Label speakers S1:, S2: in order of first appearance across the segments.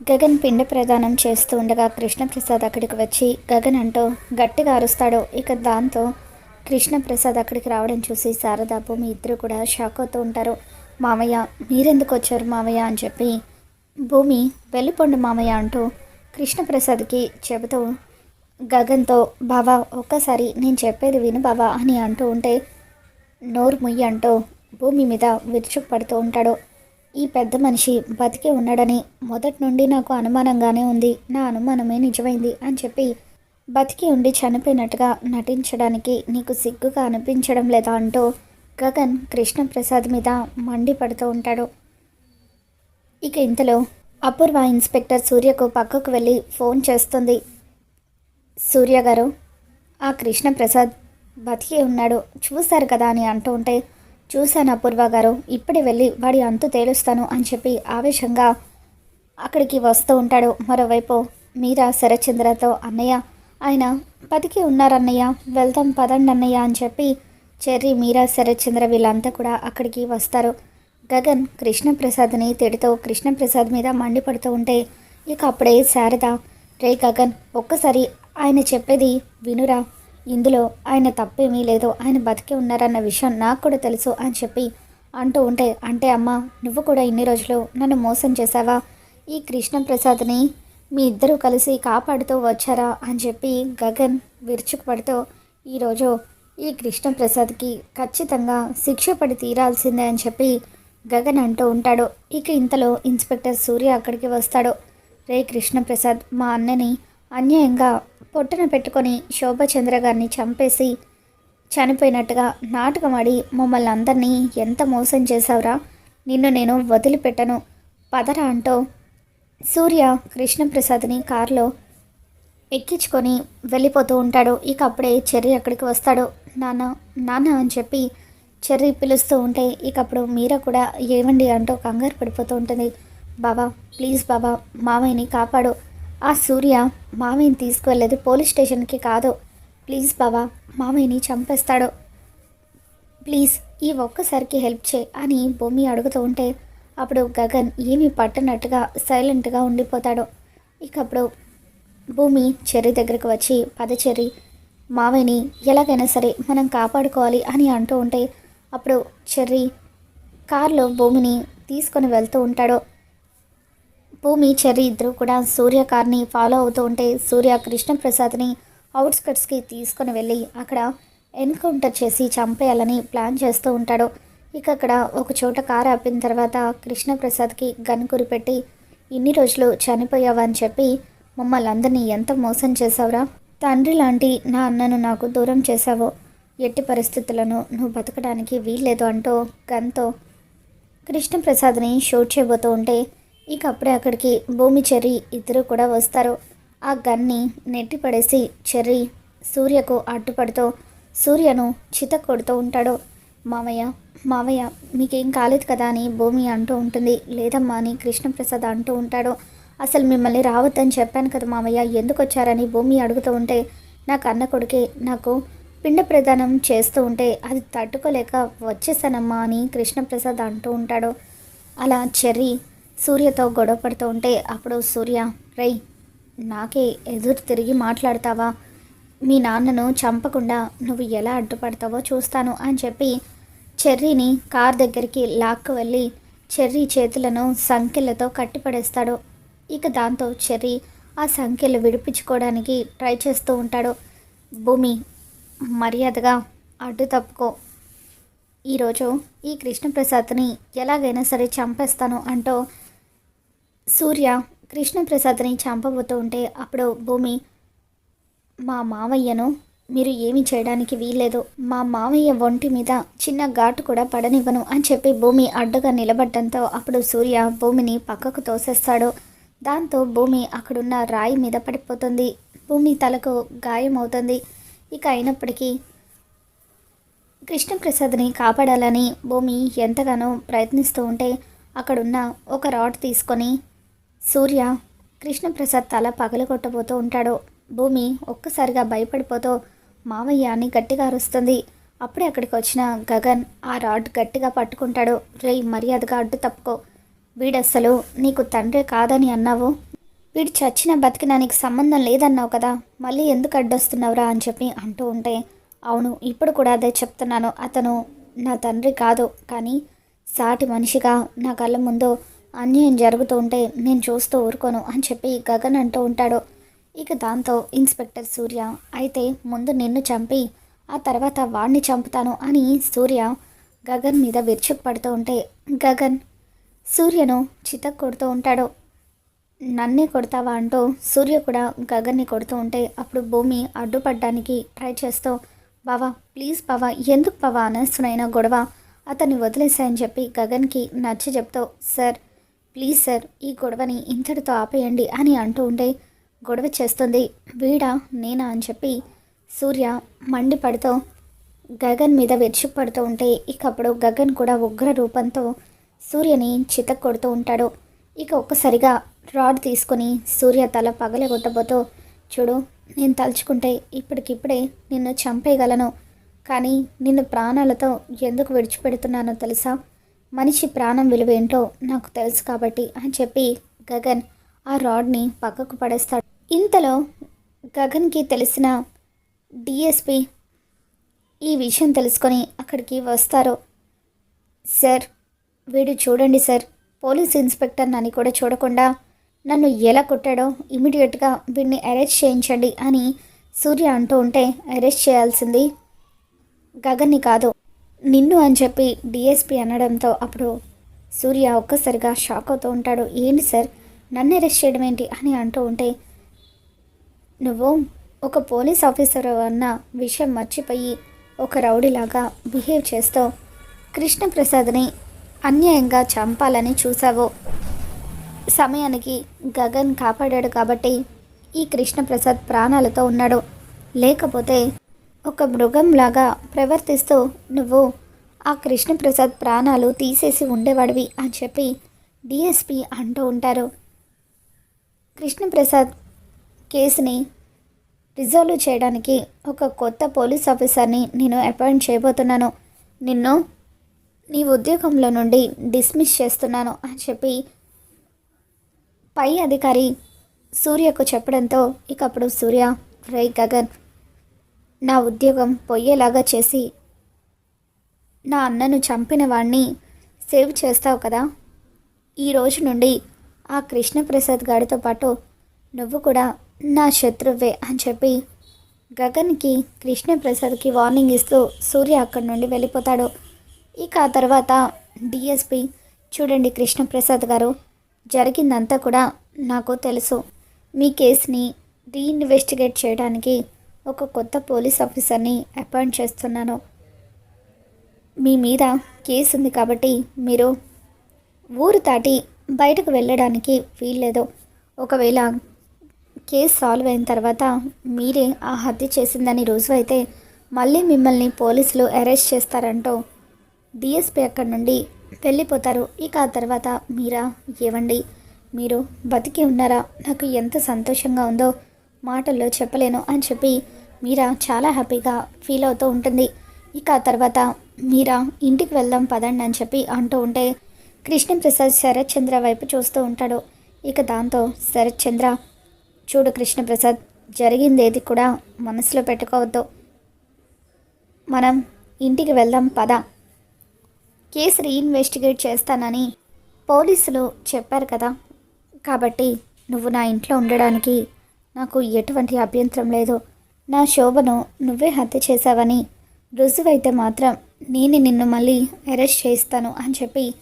S1: గగన్ పిండ ప్రదానం చేస్తూ ఉండగా కృష్ణప్రసాద్ అక్కడికి వచ్చి గగన్ అంటూ గట్టిగా అరుస్తాడు. ఇక దాంతో కృష్ణప్రసాద్ అక్కడికి రావడం చూసి శారదా భూమి ఇద్దరు కూడా షాక్ అవుతూ ఉంటారు. మామయ్య మీరెందుకు వచ్చారు మామయ్య? అని చెప్పి భూమి వెళ్ళిపోండి మామయ్య అంటూ కృష్ణప్రసాద్కి చెబుతూ గగన్తో బావా ఒక్కసారి నేను చెప్పేది విను బావా అని అంటూ ఉంటే నోరు ముయ్యి అంటూ భూమి మీద విరుచుకు పడుతూ ఉంటాడు. ఈ పెద్ద మనిషి బతికే ఉన్నాడని మొదటి నుండి నాకు అనుమానంగానే ఉంది. నా అనుమానమే నిజమైంది అని చెప్పి బతికి ఉండి చనిపోయినట్టుగా నటించడానికి నీకు సిగ్గుగా అనిపించడం లేదా అంటూ గగన్ కృష్ణప్రసాద్ మీద మండిపడుతూ ఉంటాడు. ఇక ఇంతలో అపూర్వ ఇన్స్పెక్టర్ సూర్యకు పక్కకు వెళ్ళి ఫోన్ చేస్తుంది. సూర్య గారు ఆ కృష్ణప్రసాద్ బతికి ఉన్నాడు. చూశారు కదా అని అంటూ ఉంటే చూశాను అపూర్వ గారు? ఇప్పుడే వెళ్ళి వాడి అంతు తేలుస్తాను అని చెప్పి ఆవేశంగా అక్కడికి వస్తూ ఉంటాడు. మరోవైపు మీరా శరచంద్రతో అన్నయ్య ఆయన బతికి ఉన్నారన్నయ్య వెళ్తాం పదండి అన్నయ్య అని చెప్పి చెర్రీ మీరా శరత్చంద్ర వీళ్ళంతా కూడా అక్కడికి వస్తారు. గగన్ కృష్ణప్రసాద్ని తిడుతూ కృష్ణప్రసాద్ మీద మండిపడుతూ ఉంటే ఇక అప్పుడే శారద రే గగన్ ఒక్కసారి ఆయన చెప్పేది వినురా. ఇందులో ఆయన తప్పేమీ లేదు. ఆయన బతికి ఉన్నారన్న విషయం నాకు కూడా తెలుసు అని చెప్పి అంటూ ఉంటే అంటే అమ్మ నువ్వు కూడా ఇన్ని రోజులు నన్ను మోసం చేశావా? ఈ కృష్ణప్రసాద్ని మీ ఇద్దరూ కలిసి కాపాడుతూ వచ్చారా? అని చెప్పి గగన్ విరుచుకుపడుతూ ఈరోజు ఈ కృష్ణప్రసాద్కి ఖచ్చితంగా శిక్ష పడి తీరాల్సిందే అని చెప్పి గగన్ అంటూ ఉంటాడు. ఇక ఇంతలో ఇన్స్పెక్టర్ సూర్య అక్కడికి వస్తాడు. రే కృష్ణప్రసాద్ మా అన్నని అన్యాయంగా పొట్టన పెట్టుకొని శోభచంద్ర గారిని చంపేసి చనిపోయినట్టుగా నాటకమాడి మమ్మల్ని అందరినీ ఎంత మోసం చేశావురా? నిన్ను నేను వదిలిపెట్టను. పదరా అంటూ సూర్య కృష్ణప్రసాద్ని కారులో ఎక్కించుకొని వెళ్ళిపోతూ ఉంటాడు. ఇక అప్పుడే చెర్రీ అక్కడికి వస్తాడు. నాన్న నాన్న అని చెప్పి చెర్రీ పిలుస్తూ ఉంటే ఇక అప్పుడు మీరా కూడా ఏమండి అంటూ కంగారు పడిపోతూ ఉంటుంది. బాబా ప్లీజ్ బాబా మామయ్యని కాపాడు. ఆ సూర్య మామయ్యని తీసుకువెళ్ళేది పోలీస్ స్టేషన్కి కాదు. ప్లీజ్ బాబా మామయ్యని చంపేస్తాడు. ప్లీజ్ ఈ ఒక్కసారికి హెల్ప్ చే అని భూమి అడుగుతూ ఉంటే అప్పుడు గగన్ ఏమీ పట్టనట్టుగా సైలెంట్గా ఉండిపోతాడు. ఇక అప్పుడు భూమి చెర్రి దగ్గరకు వచ్చి పద చెర్రి మావయ్యని ఎలాగైనా సరే మనం కాపాడుకోవాలి అని అంటూ ఉంటే అప్పుడు చెర్రి కారులో భూమిని తీసుకొని వెళ్తూ ఉంటాడు. భూమి చెర్రీ ఇద్దరు కూడా సూర్య కార్ని ఫాలో అవుతూ ఉంటే సూర్య కృష్ణప్రసాద్ని అవుట్స్కట్స్కి తీసుకొని వెళ్ళి అక్కడ ఎన్కౌంటర్ చేసి చంపేయాలని ప్లాన్ చేస్తూ ఉంటాడు. ఇక అక్కడ ఒక చోట కారు ఆపిన తర్వాత కృష్ణప్రసాద్కి గన్ కురిపెట్టి ఇన్ని రోజులు చనిపోయావా? అని చెప్పి మమ్మల్ని అందరినీ ఎంత మోసం చేసావురా తండ్రి లాంటి నా అన్నను నాకు దూరం చేశావో. ఎట్టి పరిస్థితులను నువ్వు బతకడానికి వీల్లేదు అంటూ గన్తో కృష్ణప్రసాద్ని షూట్ చేయబోతూ ఉంటే ఇక అప్పుడే అక్కడికి భూమి చెర్రీ ఇద్దరు కూడా వస్తారు. ఆ గన్ని నెట్టి పడేసి చెర్రీ సూర్యకు అడ్డుపడుతూ సూర్యను చిత కొడుతూ ఉంటాడు. మావయ్య మావయ్య మీకేం కాలేదు కదా అని భూమి అంటూ ఉంటుంది. లేదమ్మా అని కృష్ణప్రసాద్ అంటూ ఉంటాడు. అసలు మిమ్మల్ని రావద్దని చెప్పాను కదా మావయ్య ఎందుకు వచ్చారని భూమి అడుగుతూ ఉంటే నాకు అన్న కొడుకే నాకు పిండ ప్రదానం చేస్తూ ఉంటే అది తట్టుకోలేక వచ్చేసానమ్మా అని కృష్ణప్రసాద్ అంటూ ఉంటాడు. అలా చెర్రీ సూర్యతో గొడవ పడుతూ ఉంటే అప్పుడు సూర్య రై నాకే ఎదురు తిరిగి మాట్లాడతావా? మీ నాన్నను చంపకుండా నువ్వు ఎలా అడ్డుపడతావో చూస్తాను అని చెప్పి చెర్రీని కార్ దగ్గరికి లాక్కు వెళ్ళి చెర్రీ చేతులను సంఖ్యలతో కట్టిపడేస్తాడు. ఇక దాంతో చెర్రీ ఆ సంఖ్యలు విడిపించుకోవడానికి ట్రై చేస్తూ ఉంటాడు. భూమి మర్యాదగా అడ్డు తప్పుకో. ఈరోజు ఈ కృష్ణప్రసాద్ని ఎలాగైనా సరే చంపేస్తాను అంటూ సూర్య కృష్ణప్రసాద్ని చంపబోతూ ఉంటే అప్పుడు భూమి మా మావయ్యను మీరు ఏమి చేయడానికి వీల్లేదు. మా మావయ్య ఒంటి మీద చిన్న ఘాటు కూడా పడనివ్వను అని చెప్పి భూమి అడ్డుగా నిలబడటంతో అప్పుడు సూర్య భూమిని పక్కకు తోసేస్తాడు. దాంతో భూమి అక్కడున్న రాయి మీద పడిపోతుంది. భూమి తలకు గాయం అవుతుంది ఇక అయినప్పటికీ కృష్ణప్రసాద్ని కాపాడాలని భూమి ఎంతగానో ప్రయత్నిస్తూ ఉంటే అక్కడున్న ఒక రాడ్ తీసుకొని సూర్య కృష్ణప్రసాద్ తల పగలగొట్టబోతూ ఉంటాడు. భూమి ఒక్కసారిగా భయపడిపోతూ మావయ్య అని గట్టిగా అరుస్తుంది. అప్పుడే అక్కడికి వచ్చిన గగన్ ఆ రాడ్ గట్టిగా పట్టుకుంటాడు. రే మర్యాదగా అడ్డు తప్పుకో. వీడస్సలు నీకు తండ్రి కాదని అన్నావు? వీడు చచ్చిన బతికినా నీకు సంబంధం లేదన్నావు కదా. మళ్ళీ ఎందుకు అడ్డొస్తున్నావురా? అని చెప్పి అంటూ ఉంటే అవును ఇప్పుడు కూడా అదే చెప్తున్నాను. అతను నా తండ్రి కాదు. కానీ సాటి మనిషిగా నా కళ్ళ ముందు అన్యాయం జరుగుతూ ఉంటే నేను చూస్తూ ఊరుకోను అని చెప్పి గగన్ అంటూ ఉంటాడు. ఇక దాంతో ఇన్స్పెక్టర్ సూర్య అయితే ముందు నిన్ను చంపి ఆ తర్వాత వాణ్ణి చంపుతాను అని సూర్య గగన్ మీద విరుచుకు పడుతూ ఉంటే గగన్ సూర్యను చితక్ కొడుతూ ఉంటాడు. నన్నే కొడతావా? అంటూ సూర్య కూడా గగన్ని కొడుతూ ఉంటే అప్పుడు భూమి అడ్డుపడ్డానికి ట్రై చేస్తూ బావా ప్లీజ్ బావా ఎందుకు బావా అనవసరమైన గొడవ? అతన్ని వదిలేసాయని చెప్పి గగన్కి నచ్చి చెప్తూ సార్ ప్లీజ్ సార్ ఈ గొడవని ఇంతటితో ఆపేయండి అని అంటూ ఉంటే గొడవ చేస్తుంది. వీడా నేనా అని చెప్పి సూర్య మండిపడుతూ గగన్ మీద విరుచుకుపడుతూ ఉంటే ఇక అప్పుడు గగన్ కూడా ఉగ్ర రూపంతో సూర్యని చితక్కొడుతూ ఉంటాడు. ఇక ఒక్కసారిగా రాడ్ తీసుకొని సూర్య తల పగలగొట్టబోతూ చూడు నేను తలుచుకుంటే ఇప్పటికిప్పుడే నిన్ను చంపేయగలను. కానీ నిన్ను ప్రాణాలతో ఎందుకు విడిచిపెడుతున్నానో తెలుసా? మనిషి ప్రాణం విలువ ఏంటో నాకు తెలుసు కాబట్టి అని చెప్పి గగన్ ఆ రాడ్ని పక్కకు పడేస్తాడు. ఇంతలో గగన్కి తెలిసిన డిఎస్పి ఈ విషయం తెలుసుకొని అక్కడికి వస్తారు. సార్ వీడు చూడండి సార్ పోలీస్ ఇన్స్పెక్టర్ అని కూడా చూడకుండా నన్ను ఎలా కొట్టాడో ఇమీడియట్గా వీడిని అరెస్ట్ చేయించండి అని సూర్య అంటూ ఉంటే అరెస్ట్ చేయాల్సింది గగన్ని కాదు. నిన్ను అని చెప్పి డిఎస్పి అనడంతో అప్పుడు సూర్య ఒక్కసారిగా షాక్ అవుతూ ఉంటాడు. ఏంటి సార్? నన్ను అరెస్ట్ చేయడం ఏంటి? అని అంటూ ఉంటే నువ్వు ఒక పోలీస్ ఆఫీసర్ అన్న విషయం మర్చిపోయి ఒక రౌడీలాగా బిహేవ్ చేస్తూ కృష్ణప్రసాద్ని అన్యాయంగా చంపాలని చూసావు సమయానికి గగన్ కాపాడాడు కాబట్టి ఈ కృష్ణప్రసాద్ ప్రాణాలతో ఉన్నాడు. లేకపోతే ఒక మృగంలాగా ప్రవర్తిస్తూ నువ్వు ఆ కృష్ణప్రసాద్ ప్రాణాలు తీసేసి ఉండేవాడివి అని చెప్పి డిఎస్పి అంటూ ఉంటారు. కృష్ణప్రసాద్ కేసుని రిజాల్వ్ చేయడానికి ఒక కొత్త పోలీస్ ఆఫీసర్ని నేను అపాయింట్ చేయబోతున్నాను. నిన్ను నీ ఉద్యోగంలో నుండి డిస్మిస్ చేస్తున్నాను అని చెప్పి పై అధికారి సూర్యకు చెప్పడంతో ఇకప్పుడు సూర్య రే గగన్ నా ఉద్యోగం పొయ్యేలాగా చేసి నా అన్నను చంపిన వాణ్ణి సేవ్ చేస్తావు కదా? ఈ రోజు నుండి ఆ కృష్ణప్రసాద్ గారితో పాటు నువ్వు కూడా నా శత్రువే అని చెప్పి గగన్కి కృష్ణప్రసాద్కి వార్నింగ్ ఇస్తూ సూర్య అక్కడి నుండి వెళ్ళిపోతాడు. ఇక ఆ తర్వాత డిఎస్పి చూడండి కృష్ణప్రసాద్ గారు జరిగిందంతా కూడా నాకు తెలుసు. మీ కేసుని రీఇన్వెస్టిగేట్ చేయడానికి ఒక కొత్త పోలీస్ ఆఫీసర్ని అపాయింట్ చేస్తున్నాను. మీ మీద కేసు ఉంది కాబట్టి మీరు ఊరు దాటి బయటకు వెళ్ళడానికి వీల్లేదు. ఒకవేళ కేసు సాల్వ్ అయిన తర్వాత మీరే ఆ హత్య చేసిందని రుజువైతే మళ్ళీ మిమ్మల్ని పోలీసులు అరెస్ట్ చేస్తారంటూ డిఎస్పీ అక్కడి నుండి వెళ్ళిపోతారు. ఇక ఆ తర్వాత మీరా ఏవండి? మీరు బతికి ఉన్నారా? నాకు ఎంత సంతోషంగా ఉందో మాటల్లో చెప్పలేను అని చెప్పి మీరా చాలా హ్యాపీగా ఫీల్ అవుతూ ఉంటుంది. ఇక ఆ తర్వాత మీరా ఇంటికి వెళ్దాం పదండి అని చెప్పి అంటూ ఉంటే కృష్ణప్రసాద్ శరత్ చంద్ర వైపు చూస్తూ ఉంటాడు. ఇక దాంతో శరత్ చంద్ర చూడు కృష్ణప్రసాద్ జరిగిందేది కూడా మనసులో పెట్టుకోవద్దు. మనం ఇంటికి వెళ్దాం పద. కేసు రీఇన్వెస్టిగేట్ చేస్తానని పోలీసులు చెప్పారు కదా. కాబట్టి నువ్వు నా ఇంట్లో ఉండడానికి నాకు ఎటువంటి అభ్యంతరం లేదు. నా శోభను నువ్వే హత్య చేశావని. రుజువైతే మాత్రం నేను నిన్ను మళ్ళీ అరెస్ట్ చేస్తాను అని చెప్పి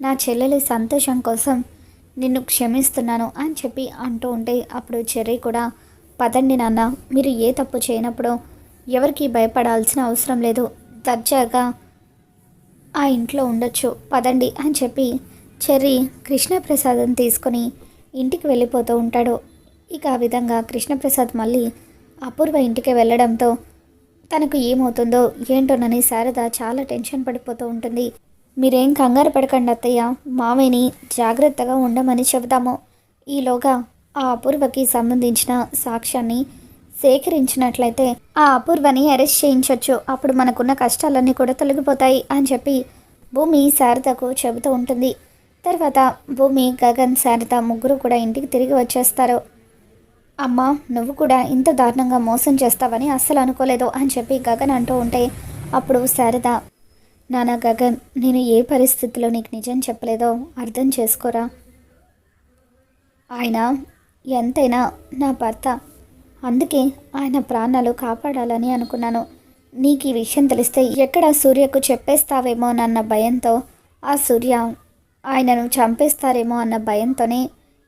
S1: నా చెల్లెలి సంతోషం కోసం నిన్ను క్షమిస్తున్నాను అని చెప్పి అంటూ ఉంటే అప్పుడు చెర్రీ కూడా పదండి నాన్న మీరు ఏ తప్పు చేయనప్పుడు ఎవరికి భయపడాల్సిన అవసరం లేదు. దర్జాగా ఆ ఇంట్లో ఉండొచ్చు. పదండి అని చెప్పి చెర్రీ కృష్ణప్రసాదం తీసుకొని ఇంటికి వెళ్ళిపోతూ ఉంటాడు. ఇక ఆ విధంగా కృష్ణప్రసాద్ మళ్ళీ అపూర్వ ఇంటికి వెళ్ళడంతో తనకు ఏమవుతుందో ఏంటోనని శారద చాలా టెన్షన్ పడిపోతూ ఉంటుంది. మీరేం కంగారు పడకండి అత్తయ్య మావయ్యని జాగ్రత్తగా ఉండమని చెబుతాము ఈలోగా ఆ అపూర్వకి సంబంధించిన సాక్ష్యాన్ని సేకరించినట్లయితే ఆ అపూర్వని అరెస్ట్ చేయించవచ్చు అప్పుడు మనకున్న కష్టాలన్నీ కూడా తొలగిపోతాయి అని చెప్పి భూమి శారదకు చెబుతూ ఉంటుంది. తర్వాత భూమి గగన్ శారద ముగ్గురు కూడా ఇంటికి తిరిగి వచ్చేస్తారు. అమ్మా నువ్వు కూడా ఇంత దారుణంగా మోసం చేస్తావని అస్సలు అనుకోలేదు అని చెప్పి గగన్ అంటూ ఉంటే అప్పుడు శారద నానా గగన్ నేను ఏ పరిస్థితిలో నీకు నిజం చెప్పలేదో అర్థం చేసుకోరా? ఆయన ఎంతైనా నా భర్త. అందుకే ఆయన ప్రాణాలు కాపాడాలని అనుకున్నాను. నీకు ఈ విషయం తెలిస్తే ఎక్కడ సూర్యకు చెప్పేస్తావేమో అన్న భయంతో ఆ సూర్య ఆయనను చంపేస్తారేమో అన్న భయంతోనే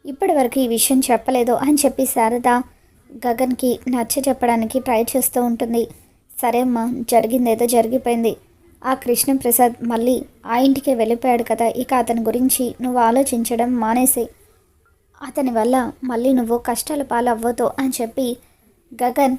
S1: ఇప్పటివరకు ఈ విషయం చెప్పలేదు అని చెప్పి శారద గగన్కి నచ్చ చెప్పడానికి ట్రై చేస్తూ ఉంటుంది. సరే అమ్మా జరిగిందేదో జరిగిపోయింది. ఆ కృష్ణప్రసాద్ మళ్ళీ ఆ ఇంటికి వెళ్ళిపోయాడు కదా ఇక అతని గురించి నువ్వు ఆలోచించడం మానేసి. అతని వల్ల మళ్ళీ నువ్వు కష్టాల పాలవ్వదు అని చెప్పి గగన్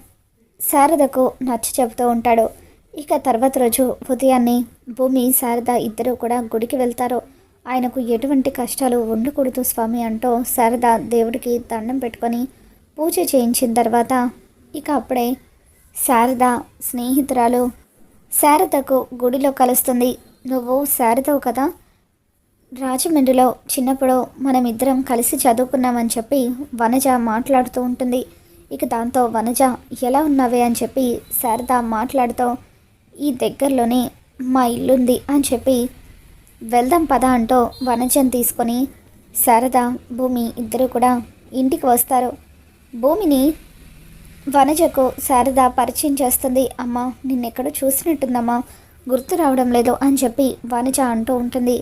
S1: శారదకు నచ్చ చెబుతూ ఉంటాడు. ఇక తర్వాత రోజు ఉదయాన్నే భూమి శారద ఇద్దరు కూడా గుడికి వెళ్తారు. ఆయనకు ఎటువంటి కష్టాలు ఉండకూడదు స్వామి అంటూ శారద దేవుడికి దండం పెట్టుకొని పూజ చేయించిన తర్వాత ఇక అప్పుడే శారద స్నేహితురాలు శారదకు గుడిలో కలుస్తుంది. నువ్వు శారదవు కదా? రాజమండ్రిలో చిన్నప్పుడు మనం ఇద్దరం కలిసి చదువుకున్నామని చెప్పి వనజ మాట్లాడుతూ ఉంటుంది. ఇక దాంతో వనజ ఎలా ఉన్నావే? అని చెప్పి శారద మాట్లాడుతూ ఈ దగ్గరలోనే మా ఇల్లుంది అని చెప్పి వెళ్దాం పద అంటూ వనజం తీసుకొని శారద భూమి ఇద్దరు కూడా ఇంటికి వస్తారు. భూమిని వనజకు శారద పరిచయం చేస్తుంది. అమ్మ నిన్నెక్కడ చూసినట్టుందమ్మా గుర్తు రావడం లేదు అని చెప్పి వనజ అంటూ ఉంటుంది.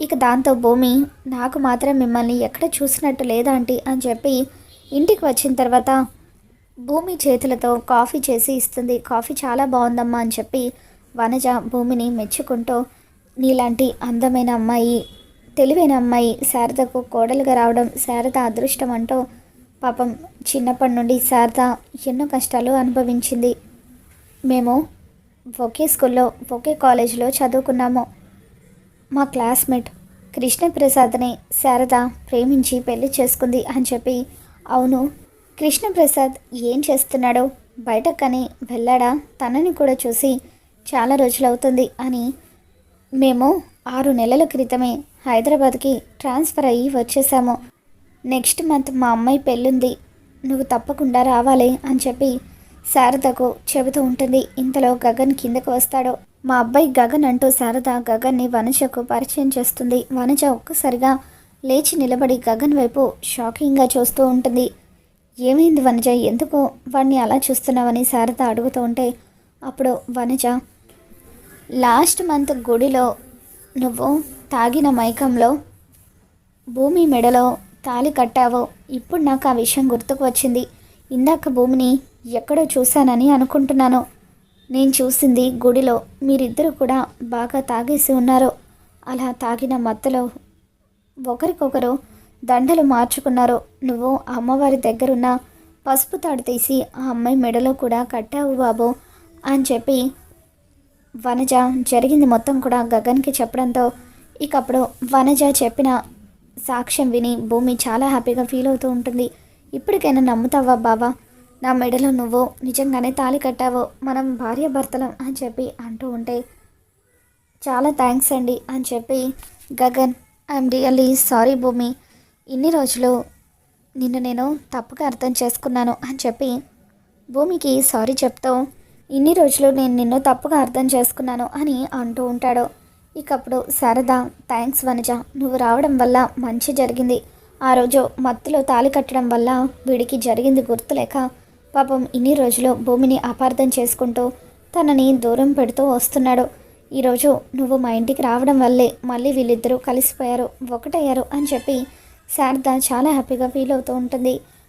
S1: ఇక దాంతో భూమి నాకు మాత్రం మిమ్మల్ని ఎక్కడ చూసినట్టు లేదాంటి అని చెప్పి ఇంటికి వచ్చిన తర్వాత భూమి చేతులతో కాఫీ చేసి ఇస్తుంది. కాఫీ చాలా బాగుందమ్మా అని చెప్పి వనజ భూమిని మెచ్చుకుంటూ నీలాంటి అందమైన అమ్మాయి తెలివైన అమ్మాయి శారదకు కోడలుగా రావడం శారద అదృష్టం అంటూ పాపం చిన్నప్పటి నుండి శారద ఎన్నో కష్టాలు అనుభవించింది. మేము ఒకే స్కూల్లో ఒకే కాలేజీలో చదువుకున్నాము. మా క్లాస్మేట్ కృష్ణప్రసాద్ని శారద ప్రేమించి పెళ్ళి చేసుకుంది అని చెప్పి అవును కృష్ణప్రసాద్ ఏం చేస్తున్నాడో బయటకని వెళ్ళాడా తనని కూడా చూసి చాలా రోజులవుతుంది అని మేము ఆరు నెలల క్రితమే హైదరాబాద్కి ట్రాన్స్ఫర్ అయ్యి వచ్చేసాము. నెక్స్ట్ మంత్ మా అమ్మాయి పెళ్ళుంది. నువ్వు తప్పకుండా రావాలి అని చెప్పి శారదకు చెబుతూ ఉంటుంది. ఇంతలో గగన్ కిందకు వస్తాడు. మా అబ్బాయి గగన్ అంటూ శారద గగన్ని వనజకు పరిచయం చేస్తుంది. వనజ ఒక్కసారిగా లేచి నిలబడి గగన్ వైపు షాకింగ్గా చూస్తూ ఉంటుంది. ఏమైంది వనజ? ఎందుకు వాడిని అలా చూస్తున్నావని శారద అడుగుతూ ఉంటే అప్పుడు వనజ లాస్ట్ మంత్ గుడిలో నువ్వు తాగిన మైకంలో భూమి మెడలో తాలి కట్టావో ఇప్పుడు నాకు ఆ విషయం గుర్తుకు వచ్చింది. ఇందాక భూమిని ఎక్కడో చూశానని అనుకుంటున్నాను. నేను చూసింది గుడిలో మీరిద్దరూ కూడా బాగా తాగేసి ఉన్నారు. అలా తాగిన మత్తులో ఒకరికొకరు దండలు మార్చుకున్నారు. నువ్వు అమ్మవారి దగ్గరున్న పసుపు తాడు తీసి ఆ అమ్మాయి మెడలో కూడా కట్టావు బాబు అని చెప్పి వనజ జరిగింది మొత్తం కూడా గగన్కి చెప్పడంతో ఇక అప్పుడు వనజ చెప్పిన సాక్ష్యం విని భూమి చాలా హ్యాపీగా ఫీల్ అవుతూ ఉంటుంది. ఇప్పటికైనా నమ్ముతావా బావా? నా మెడలో నువ్వు నిజంగానే తాళి కట్టావు? మనం భార్యాభర్తలం అని చెప్పి అంటూ ఉంటే చాలా థ్యాంక్స్ అండి అని చెప్పి గగన్ ఐఎమ్ రియల్లీ సారీ భూమి. ఇన్ని రోజులు నిన్ను నేను తప్పుగా అర్థం చేసుకున్నాను అని చెప్పి భూమికి సారీ చెప్తూ ఇన్ని రోజులు నేను నిన్ను తప్పుగా అర్థం చేసుకున్నాను అని అంటూ ఉంటాడు. ఇకప్పుడు సరదా థ్యాంక్స్ వనజ నువ్వు రావడం వల్ల మంచి జరిగింది. ఆ రోజు మత్తులో తాలి కట్టడం వల్ల వీడికి జరిగింది గుర్తులేక పాపం ఇన్ని రోజులు భూమిని అపార్థం చేసుకుంటూ తనని దూరం పెడుతూ వస్తున్నాడు. ఈరోజు నువ్వు మా ఇంటికి రావడం వల్లే మళ్ళీ వీళ్ళిద్దరూ కలిసిపోయారు ఒకటయ్యారు అని చెప్పి శారద చాలా హ్యాపీగా ఫీల్ అవుతూ ఉంటుంది.